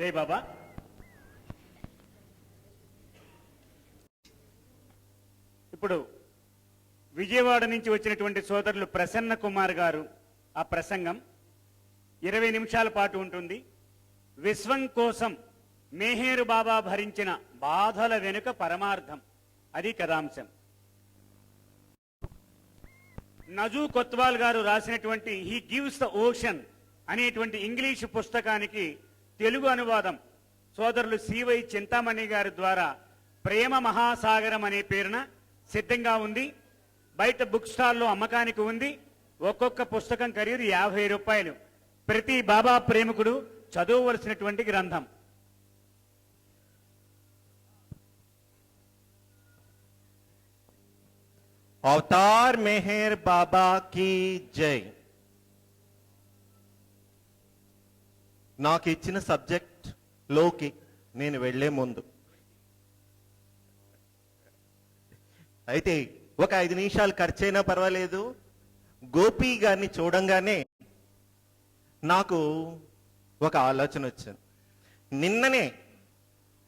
జై బాబా. ఇప్పుడు విజయవాడ నుంచి వచ్చినటువంటి సోదరులు ప్రసన్న కుమార్ గారు ఆ ప్రసంగం ఇరవై నిమిషాల పాటు ఉంటుంది. విశ్వం కోసం మేహేరు బాబా భరించిన బాధల వెనుక పరమార్థం. అది కథాంశం. నజూ కొత్వాల్ గారు రాసినటువంటి హీ గివ్స్ ద ఓషన్ అనేటువంటి ఇంగ్లీష్ పుస్తకానికి తెలుగు అనువాదం. సోదరులు సివై చింతామణి గారి ద్వారా ప్రేమ మహాసాగరం అనే పేరున సిద్ధంగా ఉంది. బయట బుక్ స్టాల్లో అమ్మకానికి ఉంది. ఒక్కొక్క పుస్తకం ఖరీదు యాభై రూపాయలు. ప్రతి బాబా ప్రేమికుడు చదవవలసినటువంటి గ్రంథం. అవతార్ మెహర్ బాబా కీ జై. నాకు ఇచ్చిన సబ్జెక్ట్లోకి నేను వెళ్ళే ముందు. అయితే ఒక ఐదు నిమిషాలు ఖర్చైనా పర్వాలేదు. గోపి గారిని చూడంగానే నాకు ఒక ఆలోచన వచ్చింది. నిన్ననే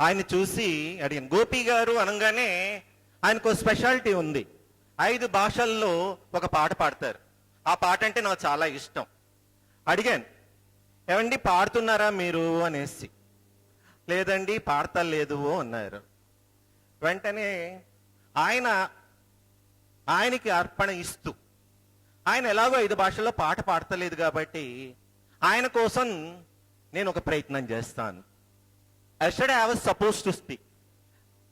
ఆయన చూసి అడిగాను గోపి గారు అనగానే ఆయనకు స్పెషాలిటీ ఉంది. ఐదు భాషల్లో ఒక పాట పాడతారు. ఆ పాట అంటే నాకు చాలా ఇష్టం. అడిగాను ఏమండి పాడుతున్నారా మీరు అనేసి. లేదండి పాడతలేదు అన్నారు. వెంటనే ఆయన ఆయనకి అర్పణ ఇస్తూ ఆయన ఎలాగో ఐదు భాషల్లో పాట పాడతలేదు కాబట్టి ఆయన కోసం నేను ఒక ప్రయత్నం చేస్తాను. Yesterday I was suppose to speak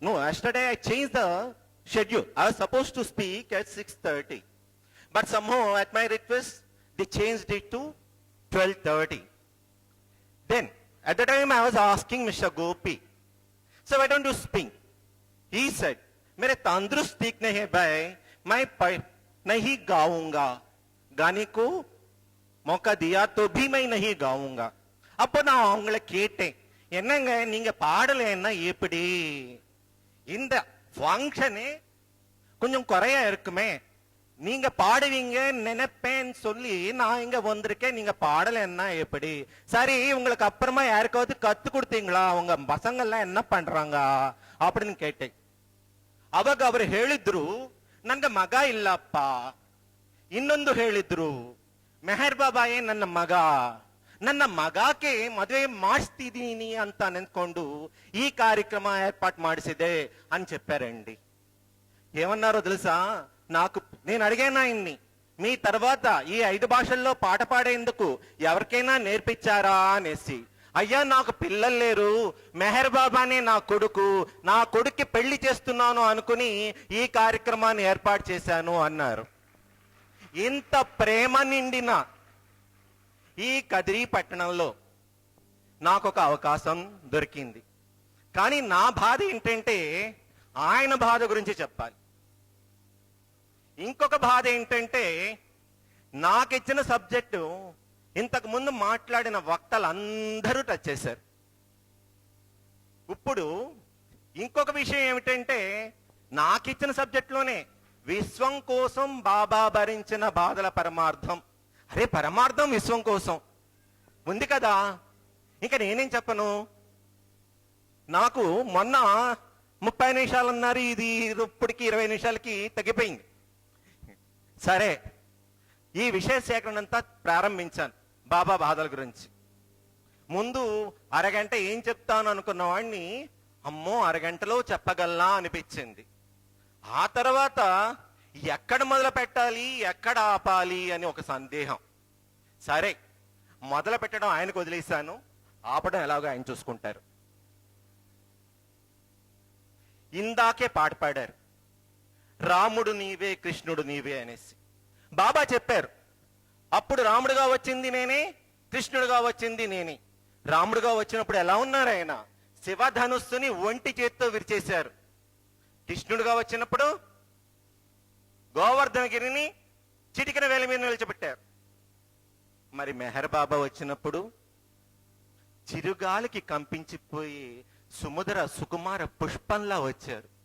no yesterday I change the schedule I was suppose to speak at six thirty but some at my request the change it to twelve thirty Then, at the time I was asking Mr. Gopi, so why don't you speak? He said, मेरे तंदुरुस्त ठीक नहीं है भाई मैं प- नहीं गाऊंगा गाने को मौका दिया तो भी मैं नहीं गाऊंगा அப்போ நான் அவங்கள கேட்டேன் என்னங்க நீங்க பாடலைன்னா எப்படி இந்த ஃபங்க்ஷனே கொஞ்சம் குறையா இருக்குமே நீங்க பாடுவீங்க நினைப்பேன்னு சொல்லி நான் இங்க வந்திருக்கேன் நீங்க பாடலைன்னா எப்படி சரி உங்களுக்கு அப்புறமா யாருக்காவது கத்து கொடுத்தீங்களா அவங்க பசங்க எல்லாம் என்ன பண்றாங்க அப்படின்னு கேட்டேன் ಅವಾಗ ಅವರು ಹೇಳಿದ್ರು ನನ್ನ ಮಗ ಇಲ್ಲಪ್ಪ ಇನ್ನೊಂದು ಹೇಳಿದ್ರು ಮೆಹರ್ ಬಾಬಾಯೇ ನನ್ನ ಮಗ ನನ್ನ ಮಗಾಕೆ ಮದುವೆ ಮಾಡಿಸ್ತಿದ್ದೀನಿ ಅಂತ ನೆನ್ಕೊಂಡು ఈ కార్యక్రమ ఏర్పాటు ಮಾಡಿಸಿದೆ అని చెప్పారండి ఏమన్నారో తెలుసా నాకు నేను అడిగాను ఆయన్ని మీ తర్వాత ఈ ఐదు భాషల్లో పాట పాడేందుకు ఎవరికైనా నేర్పించారా అనేసి. అయ్యా నాకు పిల్లలు లేరు. మెహర్ బాబానే నా కొడుకు. నా కొడుక్కి పెళ్ళి చేస్తున్నాను అనుకుని ఈ కార్యక్రమాన్ని ఏర్పాటు చేశాను అన్నారు. ఇంత ప్రేమ నిండిన ఈ కదిరి పట్టణంలో నాకు ఒక అవకాశం దొరికింది. కానీ నా బాధ ఏంటంటే ఆయన బాధ గురించి చెప్పాలి. ఇంకొక బాధ ఏంటంటే నాకు ఇచ్చిన సబ్జెక్టు ఇంతకు ముందు మాట్లాడిన వక్తలందరూ టచ్ చేశారు. ఇప్పుడు ఇంకొక విషయం ఏమిటంటే నాకు ఇచ్చిన సబ్జెక్టులోనే విశ్వం కోసం బాబా భరించిన బాధల పరమార్థం. అరే పరమార్థం విశ్వం కోసం. ఉంది కదా? ఇంకా నేనేం చెప్పను? నాకు మొన్న ముప్పై నిమిషాలు అన్నారు ఇది ఇప్పటికి ఇరవై నిమిషాలకి తగ్గిపోయింది. సరే ఈ విషయ సేకరణ అంతా ప్రారంభించాను బాబా బాధల గురించి. ముందు అరగంట ఏం చెప్తాను అనుకున్న వాడిని అమ్మో అరగంటలో చెప్పగలనా అనిపించింది. ఆ తర్వాత ఎక్కడ మొదలు పెట్టాలి ఎక్కడ ఆపాలి అని ఒక సందేహం. సరే మొదలు పెట్టడం ఆయనకు వదిలేశాను ఆపడం ఎలాగో ఆయన చూసుకుంటారు. ఇందాకే పాట పాడారు. రాముడు నీవే కృష్ణుడు నీవే అనేసి. బాబా చెప్పారు అప్పుడు రాముడుగా వచ్చింది నేనే కృష్ణుడుగా వచ్చింది నేనే. రాముడుగా వచ్చినప్పుడు ఎలా ఉన్నారు ఆయన? శివధనుస్సుని ఒంటి చేత్తో విరిచేశారు. కృష్ణుడుగా వచ్చినప్పుడు గోవర్ధనగిరిని చిటికిన వేల మీద నిలిచిపెట్టారు మరి మెహర్ బాబా వచ్చినప్పుడు చిరుగాలికి కంపించిపోయి సుముద్ర సుకుమార పుష్పంలా వచ్చారు.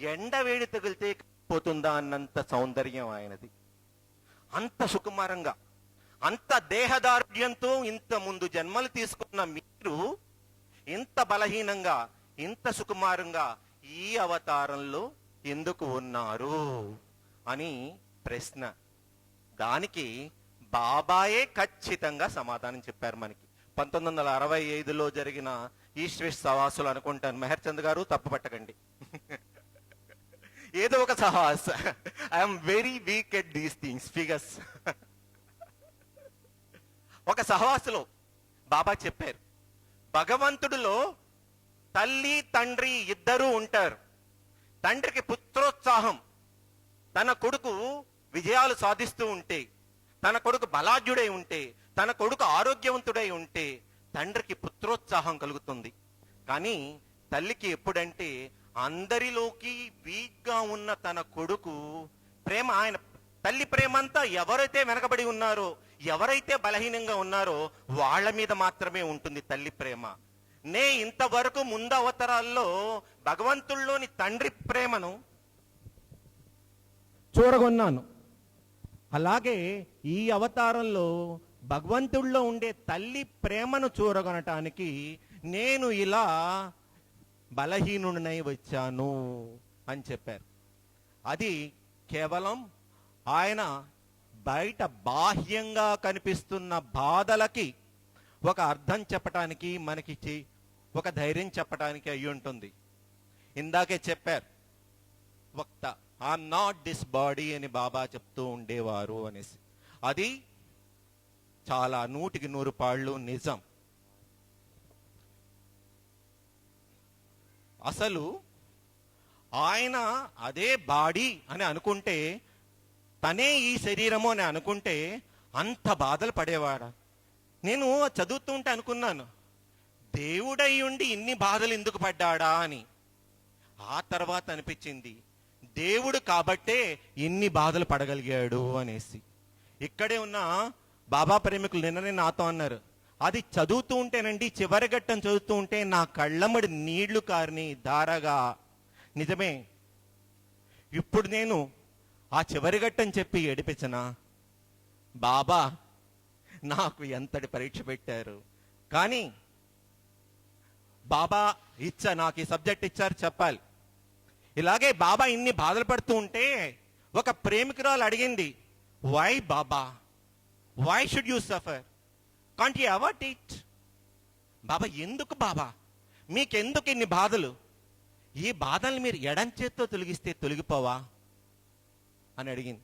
ఎండ వేడి తగిలితే పోతుందా అన్నంత సౌందర్యం ఆయనది. అంత సుకుమారంగా అంత దేహదారుఢ్యంతో ఇంత ముందు జన్మలు తీసుకున్న మీరు ఇంత బలహీనంగా ఇంత సుకుమారంగా ఈ అవతారంలో ఎందుకు ఉన్నారు అని ప్రశ్న. దానికి బాబాయే ఖచ్చితంగా సమాధానం చెప్పారు మనకి. పంతొమ్మిది వందల అరవై ఐదులో జరిగిన ఈస్ట్ సవాసులు అనుకుంటాను. మెహర్ చంద్ గారు తప్పు పట్టకండి. ఏదో ఒక సహాస్. I'm very weak at these things figures ఒక సహవాసులో బాబా చెప్పారు భగవంతుడిలో తల్లి తండ్రి ఇద్దరూ ఉంటారు. తండ్రికి పుత్రోత్సాహం తన కొడుకు విజయాలు సాధిస్తూ ఉంటే తన కొడుకు బలాఢ్యుడై ఉంటే తన కొడుకు ఆరోగ్యవంతుడై ఉంటే తండ్రికి పుత్రోత్సాహం కలుగుతుంది. కానీ తల్లికి ఎప్పుడంటే అందరిలోకి వీక్గా ఉన్న తన కొడుకు ప్రేమ ఆయన తల్లి ప్రేమంతా ఎవరైతే వెనకబడి ఉన్నారో ఎవరైతే బలహీనంగా ఉన్నారో వాళ్ళ మీద మాత్రమే ఉంటుంది తల్లి ప్రేమ. నే ఇంతవరకు ముందవతరాల్లో భగవంతుల్లోని తండ్రి ప్రేమను చూడగొన్నాను. అలాగే ఈ అవతారంలో భగవంతుల్లో ఉండే తల్లి ప్రేమను చూరగొనటానికి నేను ఇలా బలహీనుడినై వచ్చాను అని చెప్పారు. అది కేవలం ఆయన బయట బాహ్యంగా కనిపిస్తున్న బాధలకి ఒక అర్థం చెప్పటానికి మనకి ఒక ధైర్యం చెప్పటానికి అయి ఉంటుంది. ఇందాకే చెప్పారు వక్త ఐఎమ్ నాట్ దిస్ బాడీ అని బాబా చెప్తూ ఉండేవారు అనేసి. అది చాలా నూటికి నూరు పాళ్ళు నిజం. అసలు ఆయన అదే బాడీ అని అనుకుంటే తనే ఈ శరీరము అని అనుకుంటే అంత బాధలు పడేవాడా? నేను చదువుతుంటే అనుకున్నాను దేవుడై ఉండి ఇన్ని బాధలు ఎందుకు పడ్డాడా? అని. ఆ తర్వాత అనిపించింది దేవుడు కాబట్టే ఇన్ని బాధలు పడగలిగాడు అనేసి. ఇక్కడే ఉన్న బాబా ప్రేమికులు నిన్ననే నాతో అన్నారు అది చదువుతూ ఉంటేనండి చివరి ఘట్టం చదువుతూ ఉంటే నా కళ్ళమ్మడి నీళ్ళు కారిని దారగా నిజమే. ఇప్పుడు నేను ఆ చివరి ఘట్టం చెప్పి ఏడిపించనా? బాబా నాకు ఎంతటి పరీక్ష పెట్టారు? కానీ బాబా ఇచ్చా నాకు ఈ సబ్జెక్ట్ ఇచ్చారు చెప్పాలి. ఇలాగే బాబా ఇన్ని బాధలు పడుతూ ఉంటే ఒక ప్రేమికురాలు అడిగింది why Baba? Why should you suffer can't you avert it Baba ఎందుకు బాబా? మీకెందుకు ఇన్ని బాధలు? ఈ బాధల్ని మీరు ఎడం చేత్తో తొలగిస్తే తొలగిపోవా? అని అడిగింది.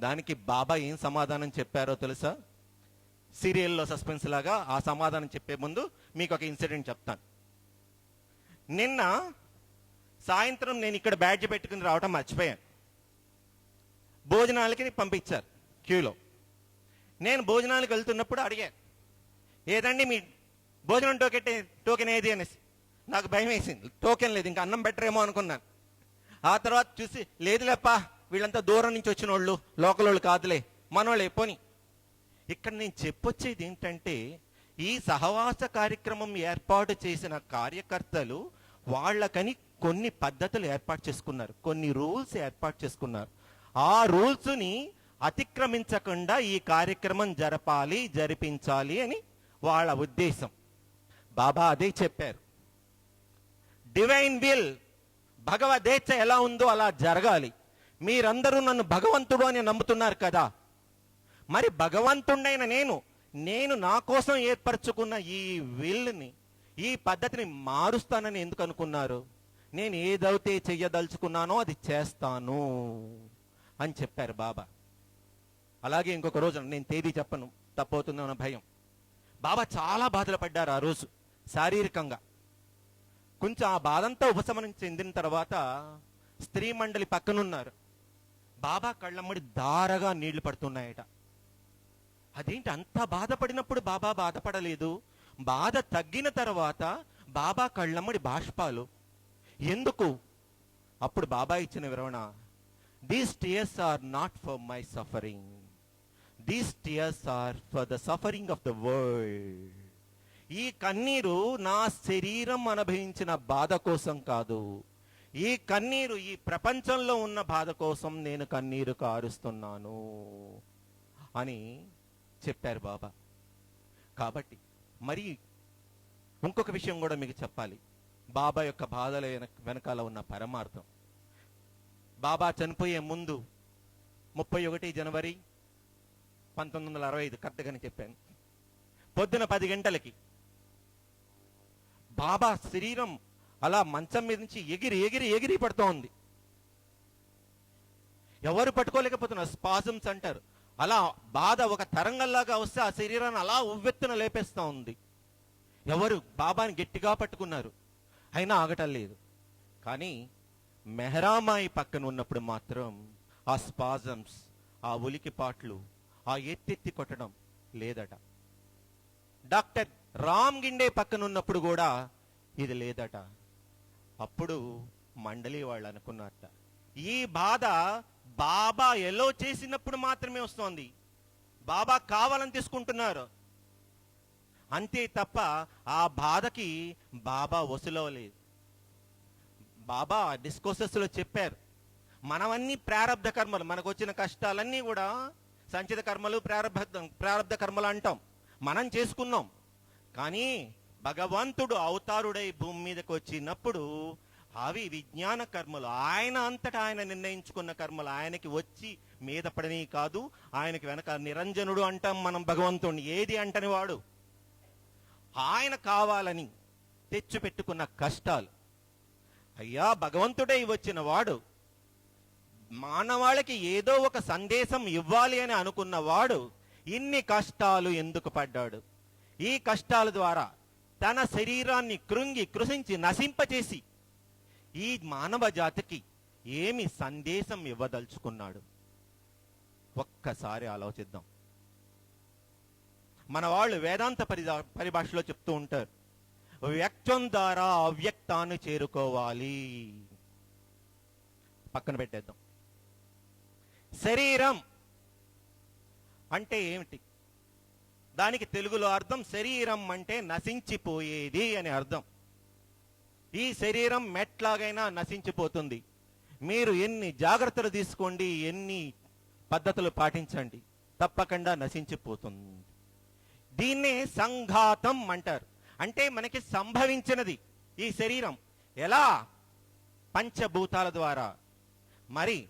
దానికి బాబా ఏం సమాధానం చెప్పారో తెలుసా? సీరియల్లో సస్పెన్స్ లాగా ఆ సమాధానం చెప్పే ముందు మీకు ఒక ఇన్సిడెంట్ చెప్తాను. నిన్న సాయంత్రం నేను ఇక్కడ బ్యాడ్జ్ పెట్టుకుని రావడం మర్చిపోయాను. భోజనాలకి పంపించారు క్యూలో. నేను భోజనాలకు వెళ్తున్నప్పుడు అడిగాను. ఏదండి మీ భోజనం టోకెట్ టోకెన్ ఏది అనేసి? నాకు భయం వేసింది. టోకెన్ లేదు ఇంకా అన్నం బెటరేమో అనుకున్నాను. ఆ తర్వాత చూసి లేదులేప్పా వీళ్ళంతా దూరం నుంచి వచ్చిన వాళ్ళు లోకల్ వాళ్ళు కాదులే మనోళ్ళే పోని. ఇక్కడ నేను చెప్పొచ్చేది ఏంటంటే ఈ సహవాస కార్యక్రమం ఏర్పాటు చేసిన కార్యకర్తలు వాళ్ళకని కొన్ని పద్ధతులు ఏర్పాటు చేసుకున్నారు. కొన్ని రూల్స్ ఏర్పాటు చేసుకున్నారు. ఆ రూల్స్ని అతిక్రమించకుండా ఈ కార్యక్రమం జరపాలి జరిపించాలి అని వాళ్ళ ఉద్దేశం. బాబా అదే చెప్పారు. డివైన్ విల్ భగవదేచ్ఛ ఎలా ఉందో అలా జరగాలి. మీరందరూ నన్ను భగవంతుడు అని నమ్ముతున్నారు కదా. మరి భగవంతుడైన నేను నేను నా కోసం ఏర్పరచుకున్న ఈ విల్ని ఈ పద్ధతిని మారుస్తానని ఎందుకు అనుకున్నారు? నేను ఏదైతే చెయ్యదలుచుకున్నానో అది చేస్తాను అని చెప్పారు బాబా. అలాగే ఇంకొక రోజు నేను తేదీ చెప్పను తప్పవుతుందో భయం. బాబా చాలా బాధలు పడ్డారు ఆ రోజు శారీరకంగా. కొంచెం ఆ బాధంతా ఉపశమనం చెందిన తర్వాత స్త్రీ మండలి పక్కనున్నారు. బాబా కళ్ళమ్మడి దారగా నీళ్ళు పడుతున్నాయట. అదేంటి అంత బాధపడినప్పుడు బాబా బాధపడలేదు? బాధ తగ్గిన తర్వాత బాబా కళ్ళమ్మడి బాష్పాలు. ఎందుకు? అప్పుడు బాబా ఇచ్చిన వివరణ these tears are not for my suffering these tears are for the suffering of the world ఈ కన్నీరు నా శరీరం అనుభవించిన బాధ కోసం కాదు. ఈ కన్నీరు ఈ ప్రపంచంలో ఉన్న బాధ కోసం నేను కన్నీరు కారుస్తున్నాను అని చెప్పారు బాబా. కాబట్టి మరి ఇంకొక విషయం కూడా మీకు చెప్పాలి. బాబా యొక్క బాధల వెనకాల ఉన్న పరమార్థం. బాబా చనిపోయే ముందు ముప్పై ఒకటి జనవరి పంతొమ్మిది వందల అరవై ఐదు కరెక్ట్గానే చెప్పాను. పొద్దున పది గంటలకి బాబా శరీరం అలా మంచం మీద నుంచి ఎగిరి ఎగిరి ఎగిరి పడుతోంది. ఎవరు పట్టుకోలేకపోతున్నారు? స్పాజమ్స్ అంటారు. అలా బాధ ఒక తరంగంలాగా వస్తే ఆ శరీరాన్ని అలా ఉవ్వెత్తున లేపేస్తూ ఉంది ఎవరు? బాబాని గట్టిగా పట్టుకున్నారు. అయినా ఆగటం లేదు. కానీ మెహరామాయి పక్కన ఉన్నప్పుడు మాత్రం ఆ స్పాజమ్స్ ఆ ఉలికిపాట్లు ఆ ఎత్తెత్తి కొట్టడం లేదట. డాక్టర్ రామ్ గిండే పక్కన ఉన్నప్పుడు కూడా ఇది లేదట. అప్పుడు మండలి వాళ్ళు అనుకున్నారట. ఈ బాధ బాబా ఎలో చేసినప్పుడు మాత్రమే వస్తోంది. బాబా కావాలని తీసుకుంటున్నారు. అంతే తప్ప ఆ బాధకి బాబా వసూలవలేదు బాబా డిస్కోసెస్లో చెప్పారు. మనవన్నీ ప్రారంభ కర్మలు మనకు వచ్చిన కష్టాలన్నీ కూడా సంచిత కర్మలు ప్రారంభ ప్రారంభ కర్మలు అంటాం. మనం చేసుకున్నాం. కానీ భగవంతుడు అవతారుడై భూమి మీదకి వచ్చినప్పుడు అవి విజ్ఞాన కర్మలు. ఆయన అంతటా ఆయన నిర్ణయించుకున్న కర్మలు. ఆయనకి వచ్చి మీద పడని కాదు ఆయనకి వెనక నిరంజనుడు అంటాం మనం భగవంతుడిని ఏది అంటని వాడు? ఆయన కావాలని తెచ్చిపెట్టుకున్న కష్టాలు. అయ్యా భగవంతుడై వచ్చిన వాడు మానవాళికి ఏదో ఒక సందేశం ఇవ్వాలి అని అనుకున్న వాడు ఇన్ని కష్టాలు ఎందుకు పడ్డాడు? ఈ కష్టాల ద్వారా తన శరీరాన్ని కృంగి కృషించి నశింపచేసి ఈ మానవ జాతికి ఏమి సందేశం ఇవ్వదలుచుకున్నాడు? ఒక్కసారి ఆలోచిద్దాం. మన వాళ్ళు వేదాంత పరిభా పరిభాషలో చెప్తూ ఉంటారు వ్యక్తం ద్వారా అవ్యక్తాన్ని చేరుకోవాలి. పక్కన పెట్టేద్దాం. శరీరం అంటే ఏమిటి? దానికి తెలుగులో అర్థం శరీరం అంటే నశించిపోయేది అని అర్థం. ఈ శరీరం మెట్లాగైనా నశించిపోతుంది. మీరు ఎన్ని జాగ్రత్తలు తీసుకోండి ఎన్ని పద్ధతులు పాటించండి తప్పకుండా నశించిపోతుంది. దీన్నే సంఘాతం అంటారు. అంటే మనకి సంభవించినది ఈ శరీరం. ఎలా? పంచభూతాల ద్వారా. మరి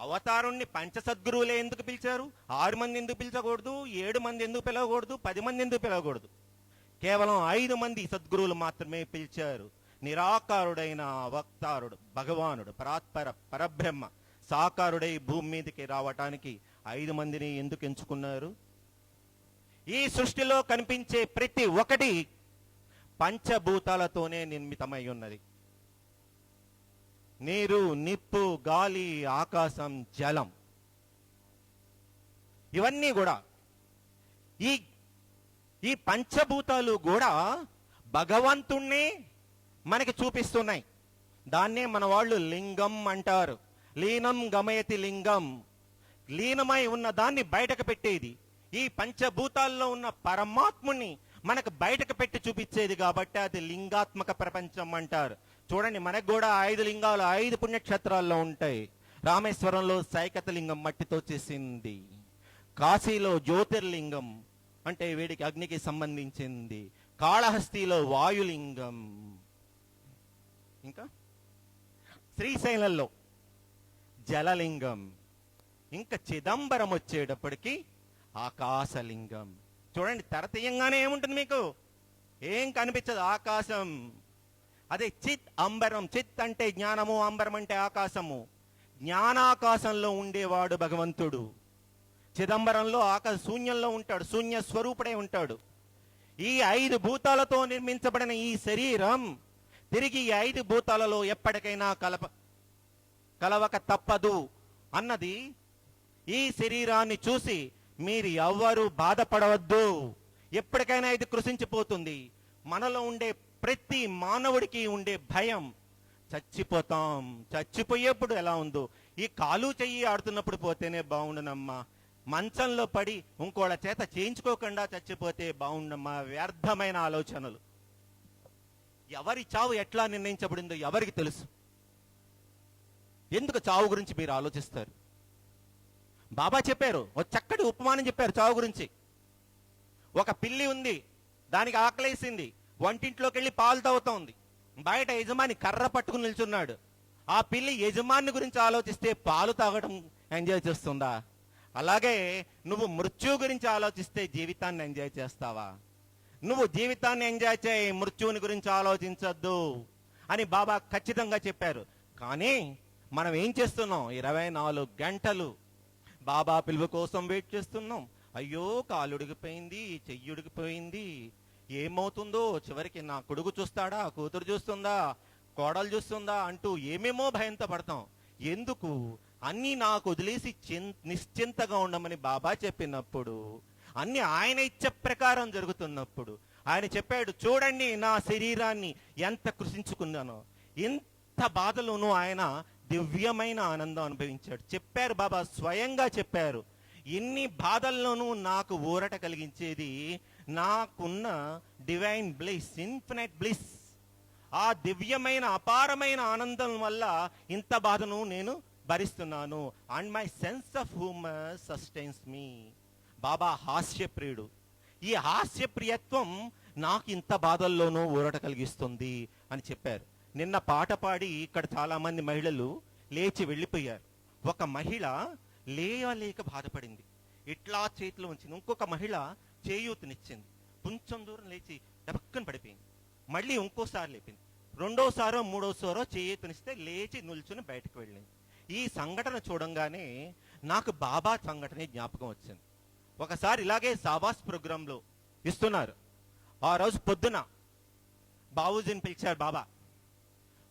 అవతారుణ్ణి పంచసద్గురువులే ఎందుకు పిలిచారు? ఆరు మంది ఎందుకు పిలిచకూడదు? ఏడు మంది ఎందుకు పిలవకూడదు? పది మంది ఎందుకు పిలవకూడదు? కేవలం ఐదు మంది సద్గురువులు మాత్రమే పిలిచారు. నిరాకారుడైన వక్తారుడు భగవానుడు పరాత్పర పరబ్రహ్మ సాకారుడై భూమి మీదకి రావటానికి ఐదు మందిని ఎందుకు ఎంచుకున్నారు? ఈ సృష్టిలో కనిపించే ప్రతి ఒక్కటి పంచభూతాలతోనే నిర్మితమై ఉన్నది. నీరు నిప్పు గాలి ఆకాశం జలం. ఇవన్నీ కూడా ఈ ఈ పంచభూతాలు కూడా భగవంతుణ్ణి మనకి చూపిస్తున్నాయి. దాన్నే మన వాళ్ళు లింగం అంటారు. లీనం గమయతి లింగం. లీనమై ఉన్న దాన్ని బయటకు పెట్టేది. ఈ పంచభూతాల్లో ఉన్న పరమాత్ముని మనకు బయటకు పెట్టి చూపించేది కాబట్టి అది లింగాత్మక ప్రపంచం అంటారు. చూడండి మనకు కూడా ఐదు లింగాలు ఐదు పుణ్యక్షేత్రాల్లో ఉంటాయి. రామేశ్వరంలో సైకత లింగం మట్టితో చేసింది. కాశీలో జ్యోతిర్లింగం అంటే వీడికి అగ్నికి సంబంధించింది. కాళహస్తిలో వాయులింగం. ఇంకా? శ్రీశైలంలో జలలింగం. ఇంకా చిదంబరం వచ్చేటప్పటికి ఆకాశలింగం. చూడండి తరతీయంగానే ఏముంటుంది మీకు? ఏం కనిపించదు ఆకాశం. అదే చిత్ అంబరం. చిత్ అంటే జ్ఞానము అంబరం అంటే ఆకాశము. జ్ఞానాకాశంలో ఉండేవాడు భగవంతుడు. చిదంబరంలో ఆకాశ శూన్యంలో ఉంటాడు శూన్య స్వరూపుడే ఉంటాడు. ఈ ఐదు భూతాలతో నిర్మించబడిన ఈ శరీరం తిరిగి ఈ ఐదు భూతాలలో ఎప్పటికైనా కలప కలవక తప్పదు అన్నది ఈ శరీరాన్ని చూసి మీరు ఎవ్వరు బాధపడవద్దు. ఎప్పటికైనా ఇది కృషించిపోతుంది మనలో ఉండే ప్రతి మానవుడికి ఉండే భయం చచ్చిపోతాం చచ్చిపోయేప్పుడు ఎలా ఉందో. ఈ కాలు చెయ్యి ఆడుతున్నప్పుడు పోతేనే బాగుండునమ్మా. మంచంలో పడి ఇంకోళ్ళ చేత చేయించుకోకుండా చచ్చిపోతే బాగుండమ్మా. వ్యర్థమైన ఆలోచనలు. ఎవరి చావు ఎట్లా నిర్ణయించబడిందో ఎవరికి తెలుసు? ఎందుకు చావు గురించి మీరు ఆలోచిస్తారు? బాబా చెప్పారు ఓ చక్కటి ఉపమానం చెప్పారు చావు గురించి. ఒక పిల్లి ఉంది దానికి ఆకలేసింది. వంటింట్లోకి వెళ్ళి పాలు తాగుతోంది బయట యజమాని కర్ర పట్టుకుని నిల్చున్నాడు. ఆ పిల్లి యజమాని గురించి ఆలోచిస్తే పాలు తాగడం ఎంజాయ్ చేస్తుందా? అలాగే నువ్వు మృత్యువు గురించి ఆలోచిస్తే జీవితాన్ని ఎంజాయ్ చేస్తావా? నువ్వు జీవితాన్ని ఎంజాయ్ చేయి మృత్యువుని గురించి ఆలోచించద్దు అని బాబా ఖచ్చితంగా చెప్పారు. కానీ మనం ఏం చేస్తున్నాం? ఇరవై నాలుగు గంటలు బాబా పిలుపు కోసం వెయిట్ చేస్తున్నాం. అయ్యో కాలుడిగిపోయింది చెయ్యుడిగిపోయింది. ఏమవుతుందో చివరికి నా కొడుకు చూస్తాడా కూతురు చూస్తుందా కోడలు చూస్తుందా అంటూ ఏమేమో భయంతో పడతాం. ఎందుకు? అన్నీ నాకు వదిలేసి నిశ్చింతగా ఉండమని బాబా చెప్పినప్పుడు అన్ని ఆయన ఇచ్చే ప్రకారం జరుగుతున్నప్పుడు ఆయన చెప్పాడు చూడండి నా శరీరాన్ని ఎంత కృషించుకున్నానో ఎంత బాధలోనూ ఆయన దివ్యమైన ఆనందం అనుభవించాడు. చెప్పారు బాబా స్వయంగా చెప్పారు. ఎన్ని బాధల్లోనూ నాకు ఊరట కలిగించేది నాకున్న డివైన్ బ్లిస్ ఇన్ఫినైట్ బ్లిస్ ఆ దివ్యమైన అపారమైన ఆనందం వల్ల ఇంత బాధను నేను భరిస్తున్నాను. And my sense of humour sustains me Baba హాస్యప్రియుడు. ఈ హాస్యప్రియత్వం నాకు ఇంత బాధల్లోనూ ఊరట కలిగిస్తుంది అని చెప్పారు. నిన్న పాట పాడి ఇక్కడ చాలా మంది మహిళలు లేచి వెళ్ళిపోయారు. ఒక మహిళ లేయలేక బాధపడింది. ఇట్లా చేతిలో ఉంచింది. ఇంకొక మహిళ చేయూతనిచ్చింది. కొంచెం దూరం లేచి డబక్కన పడిపోయింది. మళ్ళీ ఇంకోసారి లేపింది. రెండోసారో మూడోసారో చేయూతనిస్తే లేచి నిల్చుని బయటకు వెళ్ళింది. ఈ సంఘటన చూడంగానే నాకు బాబా సంఘటన జ్ఞాపకం వచ్చింది. ఒకసారి ఇలాగే సాబాస్ ప్రోగ్రాంలో ఇస్తున్నారు. ఆ రోజు పొద్దున బావూజీని పిలిచారు బాబా.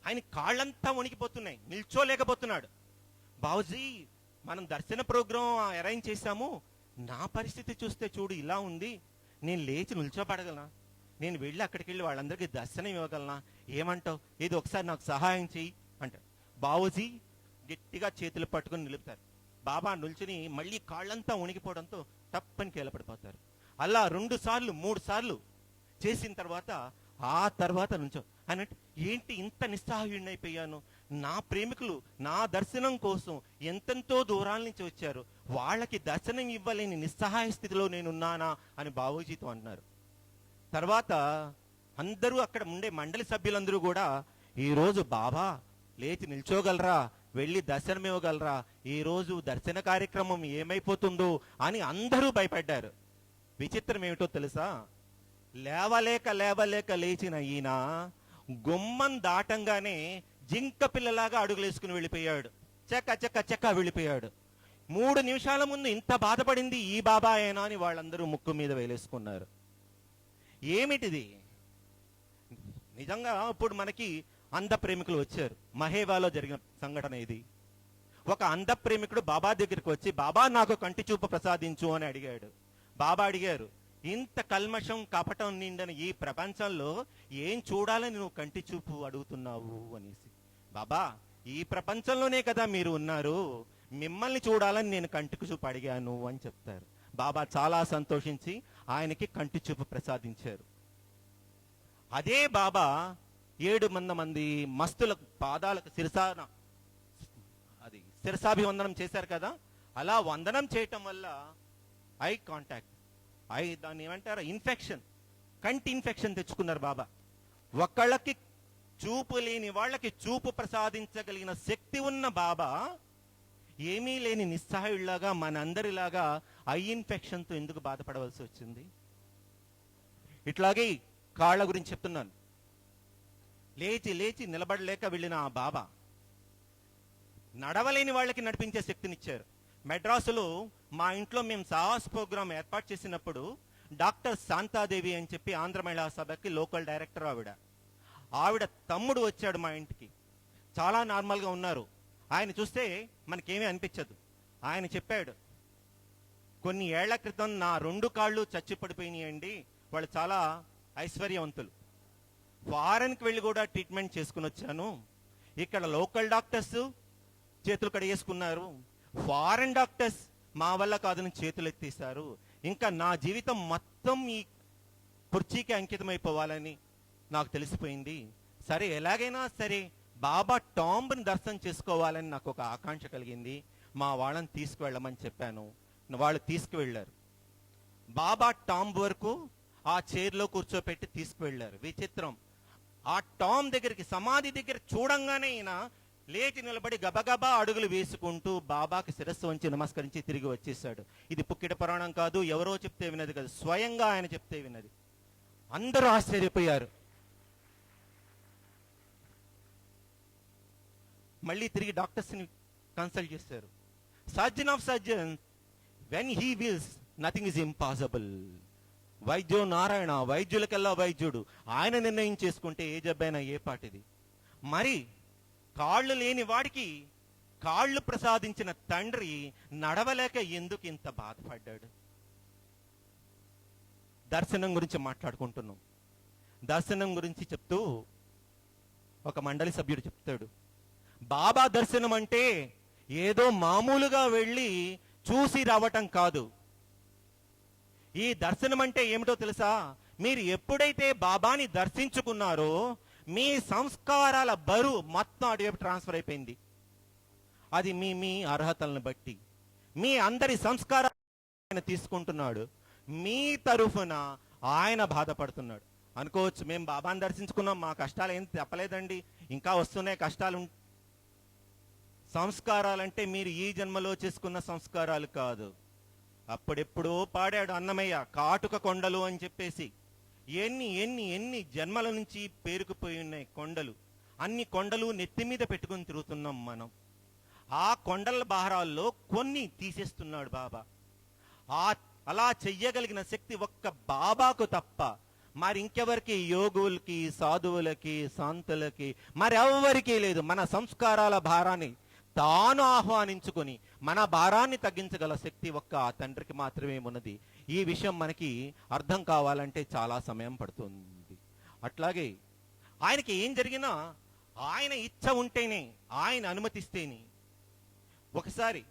ఆయన కాళ్ళంతా వణికిపోతున్నాయి నిల్చోలేకపోతున్నాడు. బావుజీ మనం దర్శన ప్రోగ్రాం అరేంజ్ చేశాము నా పరిస్థితి చూస్తే చూడు ఇలా ఉంది. నేను లేచి నిల్చోపడగలనా నేను వెళ్ళి అక్కడికి వెళ్ళి వాళ్ళందరికీ దర్శనం ఇవ్వగలనా? ఏమంటావు? ఇది ఒకసారి నాకు సహాయం చెయ్యి అంటాడు. బాబుజీ గట్టిగా చేతులు పట్టుకొని నిలుపుతారు. బాబా నిల్చుని మళ్ళీ కాళ్ళంతా ఉణికిపోవడంతో తప్పని కీలపడిపోతారు. అలా రెండు సార్లు మూడు సార్లు చేసిన తర్వాత ఆ తర్వాత నుంచో అన్నట్టు ఏంటి ఇంత నిస్సహాయుడినైపోయాను? నా ప్రేమికులు నా దర్శనం కోసం ఎంతెంతో దూరాల నుంచి వచ్చారు? వాళ్ళకి దర్శనం ఇవ్వలేని నిస్సహాయ స్థితిలో నేనున్నానా అని బాబూజీతో అంటున్నారు. తర్వాత అందరూ అక్కడ ఉండే మండలి సభ్యులందరూ కూడా ఈరోజు బాబా లేచి నిల్చోగలరా వెళ్ళి దర్శనం ఇవ్వగలరా ఈ రోజు దర్శన కార్యక్రమం ఏమైపోతుందో అని అందరూ భయపడ్డారు. విచిత్రం ఏమిటో తెలుసా? లేవలేక లేవలేక లేచిన ఈయన గుమ్మం దాటంగానే జింక పిల్లలాగా అడుగులేసుకుని వెళ్ళిపోయాడు. చెక్క చెక్క చెక్క వెళ్ళిపోయాడు. మూడు నిమిషాల ముందు ఇంత బాధపడింది ఈ బాబాయేనా అని వాళ్ళందరూ ముక్కు మీద వేలేసుకున్నారు. ఏమిటిది? నిజంగా ఇప్పుడు మనకి అంధ ప్రేమికులు వచ్చారు. మహేవాలో జరిగిన సంఘటన ఇది. ఒక అంధ ప్రేమికుడు బాబా దగ్గరికి వచ్చి బాబా నాకు కంటి చూపు ప్రసాదించు అని అడిగాడు. బాబా అడిగారు ఇంత కల్మషం కపటం నిండిన ఈ ప్రపంచంలో ఏం చూడాలని నువ్వు కంటి చూపు అడుగుతున్నావు? అనేసి. బాబా ఈ ప్రపంచంలోనే కదా మీరు ఉన్నారు. మిమ్మల్ని చూడాలని నేను కంటికి చూపు అడిగాను అని చెప్తారు. బాబా చాలా సంతోషించి ఆయనకి కంటి చూపు ప్రసాదించారు. అదే బాబా ఏడు మంద మంది మస్తుల పాదాలకు శిరసాన అది శిరసాభివందనం చేశారు కదా అలా వందనం చేయటం వల్ల ఐ కాంటాక్ట్ ఐ దాన్ని ఏమంటారు? ఇన్ఫెక్షన్ కంటి ఇన్ఫెక్షన్ తెచ్చుకున్నారు బాబా. ఒకళ్ళకి చూపు లేని వాళ్ళకి చూపు ప్రసాదించగలిగిన శక్తి ఉన్న బాబా ఏమీ లేని నిస్సహాయుల్లాగా మనందరిలాగా ఐ ఇన్ఫెక్షన్తో ఎందుకు బాధపడవలసి వచ్చింది? ఇట్లాగే కాళ్ళ గురించి చెప్తున్నాను. లేచి లేచి నిలబడలేక వెళ్ళిన ఆ బాబా నడవలేని వాళ్ళకి నడిపించే శక్తినిచ్చారు. మెడ్రాసులో మా ఇంట్లో మేము సాహస్ ప్రోగ్రాం ఏర్పాటు చేసినప్పుడు డాక్టర్ శాంతాదేవి అని చెప్పి ఆంధ్ర మహిళా సభకి లోకల్ డైరెక్టర్ ఆవిడ. ఆవిడ తమ్ముడు వచ్చాడు మా ఇంటికి. చాలా నార్మల్గా ఉన్నారు. ఆయన చూస్తే మనకేమీ అనిపించదు. ఆయన చెప్పాడు కొన్ని ఏళ్ళ క్రితం నా రెండు కాళ్ళు చచ్చి పడిపోయినాయండి వాళ్ళు చాలా ఐశ్వర్యవంతులు. ఫారెన్కి వెళ్ళి కూడా ట్రీట్మెంట్ చేసుకుని వచ్చాను. ఇక్కడ లోకల్ డాక్టర్స్ చేతులు కడిగేసుకున్నారు. ఫారెన్ డాక్టర్స్ మా వల్ల కాదని చేతులు ఎత్తేసారు ఇంకా నా జీవితం మొత్తం ఈ కుర్చీకి అంకితమైపోవాలని నాకు తెలిసిపోయింది. సరే ఎలాగైనా సరే బాబా టాంబ్ని దర్శనం చేసుకోవాలని నాకు ఒక ఆకాంక్ష కలిగింది. మా వాళ్ళని తీసుకువెళ్ళమని చెప్పాను. వాళ్ళు తీసుకువెళ్ళారు. బాబా టాంబ్ వరకు ఆ చైర్లో కూర్చోపెట్టి తీసుకువెళ్ళారు. విచిత్రం. ఆ టామ్ దగ్గరికి సమాధి దగ్గర చూడంగానే ఈయన లేచి నిలబడి గబగబా అడుగులు వేసుకుంటూ బాబాకి శిరస్సు వంచి నమస్కరించి తిరిగి వచ్చేసాడు ఇది పుక్కిట పురాణం కాదు ఎవరో చెప్తే వినది కాదు. స్వయంగా ఆయన చెప్తే విన్నది అందరూ ఆశ్చర్యపోయారు. మళ్ళీ తిరిగి డాక్టర్స్ని కన్సల్ట్ చేశారు surgeon of surgeon when he wills nothing is impossible వైద్యో Narayana వైద్యులకెల్లా వైద్యుడు. ఆయన నిర్ణయం చేసుకుంటే ఏ జబ్బైనా ఏ పాటిది. మరి కాళ్ళు లేని వాడికి కాళ్ళు ప్రసాదించిన తండ్రి నడవలేక ఎందుకు ఇంత బాధపడ్డాడు? దర్శనం గురించి మాట్లాడుకుంటున్నాం. దర్శనం గురించి చెప్తూ ఒక మండలి సభ్యుడు చెప్తాడు. బాబా దర్శనం అంటే ఏదో మామూలుగా వెళ్ళి చూసి రావటం కాదు. ఈ దర్శనం అంటే ఏమిటో తెలుసా? మీరు ఎప్పుడైతే బాబాని దర్శించుకున్నారో మీ సంస్కారాల బరువు మొత్తం అటువైపు ట్రాన్స్ఫర్ అయిపోయింది. అది మీ మీ అర్హతలను బట్టి. మీ అందరి సంస్కారాలు తీసుకుంటున్నాడు. మీ తరఫున ఆయన బాధపడుతున్నాడు. అనుకోవచ్చు మేము బాబాని దర్శించుకున్నాం మా కష్టాలు ఏం చెప్పలేదండి ఇంకా వస్తున్నాయి కష్టాలు సంస్కారాలంటే మీరు ఈ జన్మలో చేసుకున్న సంస్కారాలు కాదు. అప్పుడెప్పుడో పాడాడు అన్నమయ్య కాటుక కొండలు అని చెప్పేసి. ఎన్ని ఎన్ని ఎన్ని జన్మల నుంచి పేరుకుపోయి ఉన్నాయి కొండలు. అన్ని కొండలు నెత్తి మీద పెట్టుకుని తిరుగుతున్నాం మనం. ఆ కొండల భారాల్లో కొన్ని తీసేస్తున్నాడు బాబా. ఆ అలా చెయ్యగలిగిన శక్తి ఒక్క బాబాకు తప్ప మరి ఇంకెవరికి యోగులకి సాధువులకి శాంతులకి మరెవ్వరికీ లేదు. మన సంస్కారాల భారాన్ని తాను ఆహ్వానించుకొని మన భారాన్ని తగ్గించగల శక్తి ఒక్క తండ్రికి మాత్రమే ఉన్నది. ఈ విషయం మనకి అర్థం కావాలంటే చాలా సమయం పడుతుంది. అట్లాగే ఆయనకి ఏం జరిగినా ఆయన ఇచ్చ ఉంటేనే ఆయన అనుమతిస్తేనే ఒకసారి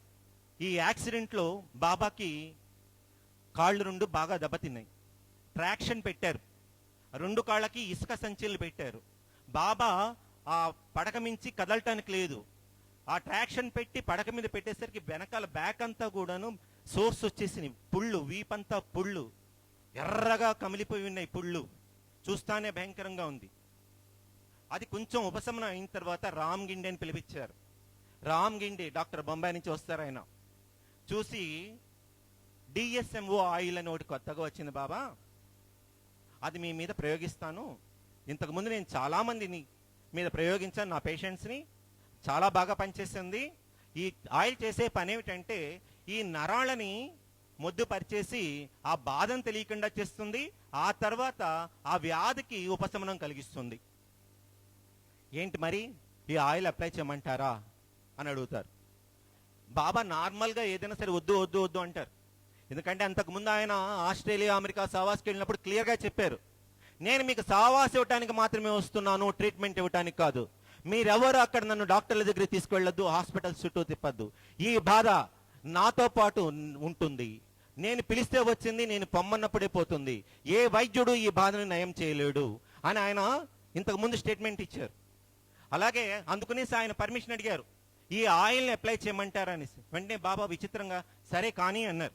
ఈ యాక్సిడెంట్లో బాబాకి కాళ్ళు రెండు బాగా దెబ్బతిన్నాయి. ట్రాక్షన్ పెట్టారు. రెండు కాళ్ళకి ఇసుక సంచులు పెట్టారు. బాబా ఆ పడక మించి కదలటానికి లేదు. ఆ ట్రాక్షన్ పెట్టి పడక మీద పెట్టేసరికి వెనకాల బ్యాక్ అంతా కూడాను సోర్స్ వచ్చేసింది పుళ్ళు వీపంతా పుళ్ళు. ఎర్రగా కమిలిపోయి ఉన్నాయి పుళ్ళు. చూస్తానే భయంకరంగా ఉంది. అది కొంచెం ఉపశమనం అయిన తర్వాత రామ్ గిండే అని పిలిపించారు. రామ్ గిండే డాక్టర్ బొంబాయి నుంచి వస్తారు ఆయన. చూసి డిఎస్ఎంఓ ఆయిల్ అని ఒకటి కొత్తగా వచ్చింది బాబా. అది మీ మీద ప్రయోగిస్తాను. ఇంతకుముందు నేను చాలామందిని మీద ప్రయోగించాను నా పేషెంట్స్ని. చాలా బాగా పనిచేసింది ఈ ఆయిల్ చేసే పని ఏమిటంటే ఈ నరాలని మొద్దు పరిచేసి ఆ బాధను తెలియకుండా చేస్తుంది. ఆ తర్వాత ఆ వ్యాధికి ఉపశమనం కలిగిస్తుంది. ఏంటి మరి? ఈ ఆయిల్ అప్లై చేయమంటారా? అని అడుగుతారు. బాబా నార్మల్గా ఏదైనా సరే వద్దు వద్దు వద్దు అంటారు. ఎందుకంటే అంతకుముందు ఆయన ఆస్ట్రేలియా అమెరికా సావాస్కి వెళ్ళినప్పుడు క్లియర్గా చెప్పారు. నేను మీకు సావాస్ ఇవ్వటానికి మాత్రమే వస్తున్నాను ట్రీట్మెంట్ ఇవ్వటానికి కాదు. మీరెవరు అక్కడ నన్ను డాక్టర్ల దగ్గర తీసుకెళ్ళొద్దు హాస్పిటల్ చుట్టూ తిప్పద్దు. ఈ బాధ నాతో పాటు ఉంటుంది. నేను పిలిస్తే వచ్చింది నేను పొమ్మన్నప్పుడే పోతుంది. ఏ వైద్యుడు ఈ బాధను నయం చేయలేడు అని ఆయన ఇంతకు ముందు స్టేట్మెంట్ ఇచ్చారు. అలాగే అందుకనేసి ఆయన పర్మిషన్ అడిగారు. ఈ ఆయిల్ని అప్లై చేయమంటారు అనేసి వెంటనే బాబా విచిత్రంగా సరే కానీ అన్నారు.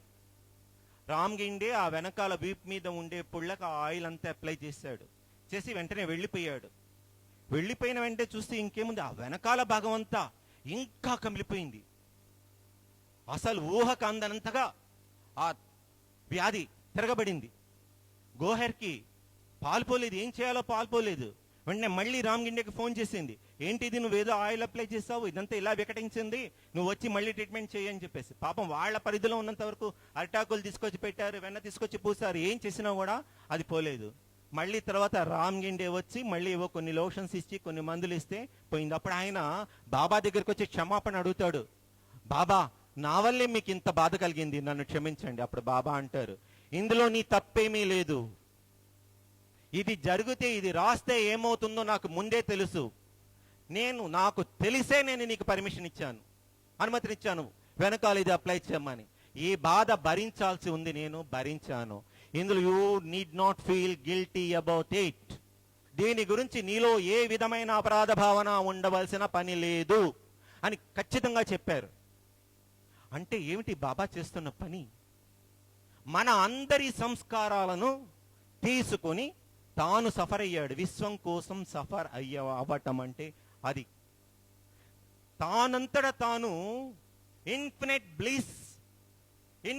రామ్ గిండి ఆ వెనకాల వీప్ మీద ఉండే పుళ్ళకు ఆ ఆయిల్ అంతా అప్లై చేశాడు. చేసి వెంటనే వెళ్ళిపోయాడు. వెళ్ళిపోయిన వెంటనే చూస్తే ఇంకేముంది? ఆ వెనకాల భాగం అంతా ఇంకా కమిలిపోయింది. అసలు ఊహకు అందనంతగా ఆ వ్యాధి తిరగబడింది. గోహెర్కి పాల్పోలేదు ఏం చేయాలో పాల్పోలేదు వెంటనే మళ్ళీ రామ్ ఫోన్ చేసింది. ఏంటిది నువ్వు ఏదో ఆయిల్ అప్లై చేసావు? ఇదంతా ఇలా వికటించింది. నువ్వు వచ్చి మళ్ళీ ట్రీట్మెంట్ చేయని చెప్పేసి. పాపం వాళ్ళ పరిధిలో ఉన్నంత వరకు అరిటాకులు తీసుకొచ్చి పెట్టారు వెన్న తీసుకొచ్చి పూసారు. ఏం చేసినా కూడా అది పోలేదు. మళ్ళీ తర్వాత రామ్ గిండే వచ్చి మళ్ళీ ఏవో కొన్ని లోషన్స్ ఇచ్చి కొన్ని మందులు ఇస్తే పోయింది అప్పుడు ఆయన బాబా దగ్గరికి వచ్చి క్షమాపణ అడుగుతాడు. బాబా నా వల్లే మీకు ఇంత బాధ కలిగింది నన్ను క్షమించండి అప్పుడు బాబా అంటారు. ఇందులో నీ తప్పేమీ లేదు. ఇది జరిగితే ఇది రాస్తే ఏమవుతుందో నాకు ముందే తెలుసు. నేను నాకు తెలిసే నేను నీకు పర్మిషన్ ఇచ్చాను. అనుమతినిచ్చాను. వెనకాల ఇది అప్లై చేయమని. ఈ బాధ భరించాల్సి ఉంది నేను భరించాను. ఇందులో you need not feel guilty about it దీని గురించి నీలో ఏ విధమైన అపరాధ భావన ఉండవలసిన పని లేదు అని ఖచ్చితంగా చెప్పారు. అంటే ఏమిటి బాబా చేస్తున్న పని? మన అందరి సంస్కారాలను తీసుకొని తాను సఫర్ అయ్యాడు. విశ్వం కోసం సఫర్ అయ్య అవ్వటం అంటే అది. తానంతట తాను ఇన్ఫినిట్ బ్లీస్ ఇన్